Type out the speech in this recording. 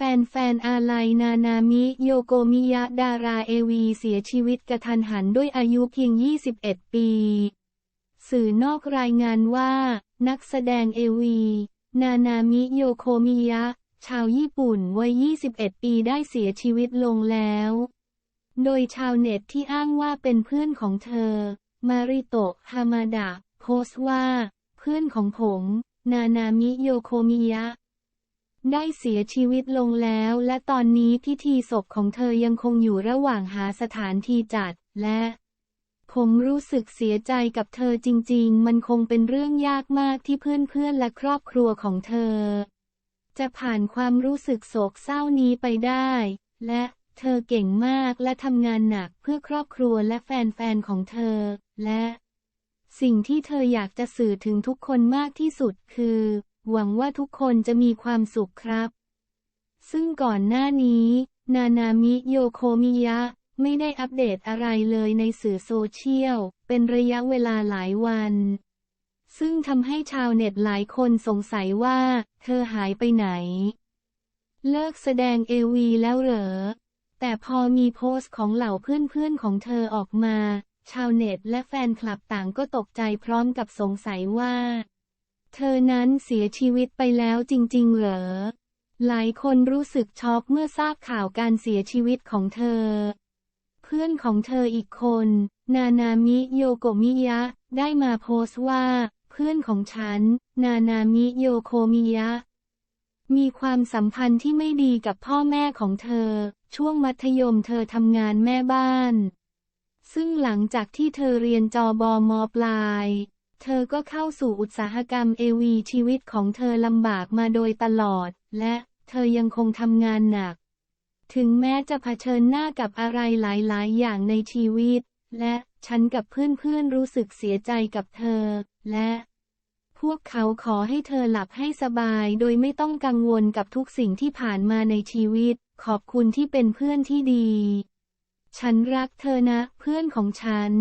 แฟนๆอาลัยนานามิโยโกมิยะดาราเอวีเสียชีวิตกระทันหันด้วยอายุเพียง 21 ปี สื่อนอกรายงานว่า นักแสดงเอวี นานามิโยโคมิยะ ชาวญี่ปุ่นวัย 21 ปีได้เสียชีวิตลงแล้ว โดยชาวเน็ตที่อ้างว่าเป็นเพื่อนของเธอ มาริโตะฮามาดะโพสต์ว่า เพื่อนของผม นานามิโยโคมิยะ ได้เสียชีวิตลงแล้ว และตอนนี้พิธีศพของเธอยังคงอยู่ระหว่างหาสถานที่จัด และ ผมรู้สึกเสียใจกับเธอจริง ๆ มันคงเป็นเรื่องยากมากที่เพื่อนๆและครอบครัวของเธอ จะผ่านความรู้สึกโศกเศร้านี้ไปได้ และเธอเก่งมากและทำงานหนักเพื่อครอบครัวและแฟนๆของเธอ และ สิ่งที่เธออยากจะสื่อถึงทุกคนมากที่สุดคือ หวังว่าทุกคนจะมีความสุขครับ ซึ่งก่อนหน้านี้ นานามิโยโคมิยะ ไม่ได้อัปเดตอะไรเลยในสื่อโซเชียล เป็นระยะเวลาหลายวัน ซึ่งทำให้ชาวเน็ตหลายคนสงสัยว่า เธอหายไปไหน เลิกแสดงเอวีแล้วเหรอ แต่พอมีโพสต์ของเหล่าเพื่อนๆของเธอออกมา ชาวเน็ตและแฟนคลับต่างก็ตกใจพร้อมกับสงสัยว่า เธอนั้นเสียชีวิตไปแล้วจริง ๆ เหรอ หลายคนรู้สึกช็อกเมื่อทราบข่าวการเสียชีวิตของเธอ เพื่อนของเธออีกคน นานามิโยโกมิยะ ได้มาโพสต์ว่า เพื่อนของฉัน นานามิโยโคมิยะ มีความสัมพันธ์ที่ไม่ดีกับพ่อแม่ของเธอ ช่วงมัธยมเธอทำงานแม่บ้าน ซึ่งหลังจากที่เธอเรียนจอบอมอปลาย เธอก็เข้าสู่อุตสาหกรรมเอวีชีวิตของเธอลำบากมาโดยตลอด และเธอยังคงทำงานหนัก ถึงแม้จะเผชิญหน้ากับอะไรหลาย ๆ อย่างในชีวิต และฉันกับเพื่อน ๆ รู้สึกเสียใจกับเธอ และ พวกเขาขอให้เธอหลับให้สบายโดยไม่ต้องกังวลกับทุกสิ่งที่ผ่านมาในชีวิต ขอบคุณที่เป็นเพื่อนที่ดี ฉันรักเธอนะ เพื่อนของฉัน